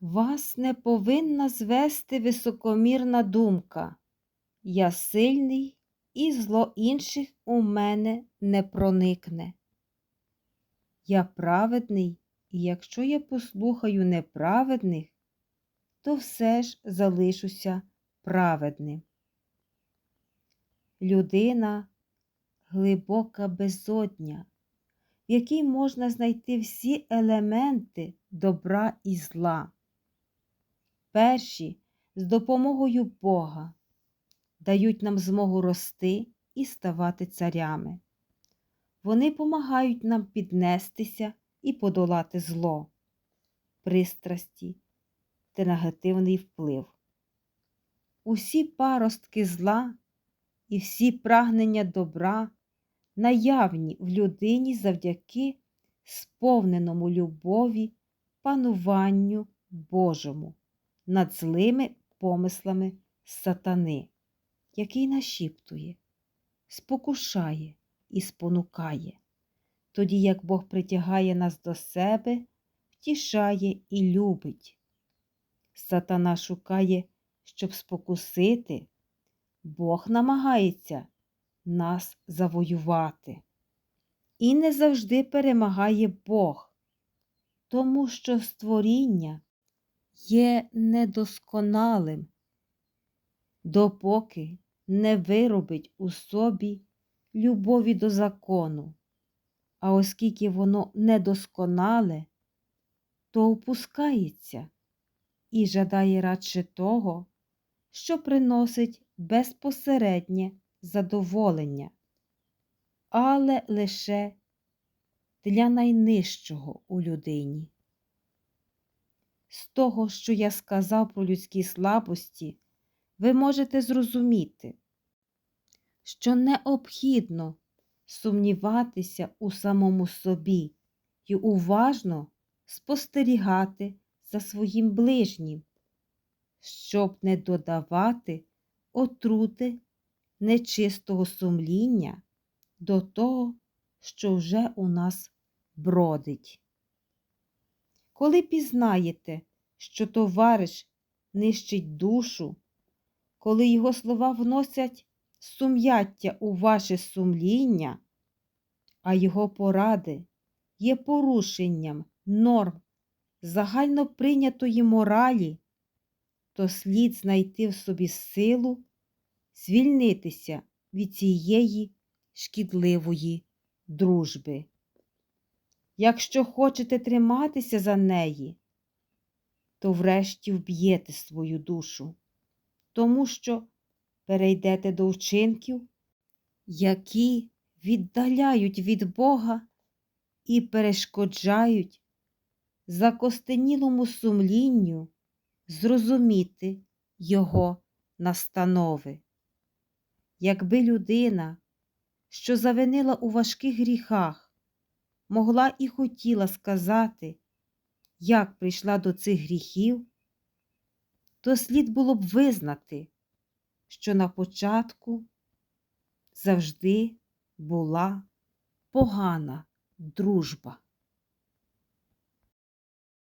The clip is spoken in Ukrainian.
Вас не повинна звести високомірна думка. Я сильний, і зло інших у мене не проникне. Я праведний, і якщо я послухаю неправедних, то все ж залишуся праведним. Людина глибока безодня, в якій можна знайти всі елементи добра і зла. Перші з допомогою Бога дають нам змогу рости і ставати царями. Вони помагають нам піднестися і подолати зло, пристрасті та негативний вплив. Усі паростки зла і всі прагнення добра наявні в людині завдяки сповненому любові, пануванню Божому над злими помислами сатани, який нашіптує, спокушає і спонукає, тоді як Бог притягає нас до себе, втішає і любить. Сатана шукає, щоб спокусити, Бог намагається нас завоювати. І не завжди перемагає Бог, тому що створіння є недосконалим, допоки не виробить у собі любові до закону, а оскільки воно недосконале, то опускається і жадає радше того, що приносить безпосереднє задоволення, але лише для найнижчого у людині. З того, що я сказав про людські слабості, ви можете зрозуміти, що необхідно сумніватися у самому собі і уважно спостерігати за своїм ближнім, щоб не додавати отрути нечистого сумління до того, що вже у нас бродить. Коли пізнаєте, що товариш нищить душу, коли його слова вносять сум'яття у ваше сумління, а його поради є порушенням норм загально прийнятої моралі, то слід знайти в собі силу звільнитися від цієї шкідливої дружби. Якщо хочете триматися за неї, то врешті вб'єте свою душу, тому що перейдете до вчинків, які віддаляють від Бога і перешкоджають закостенілому сумлінню зрозуміти Його настанови. Якби людина, що завинила у важких гріхах, могла і хотіла сказати, як прийшла до цих гріхів, то слід було б визнати, що на початку завжди була погана дружба.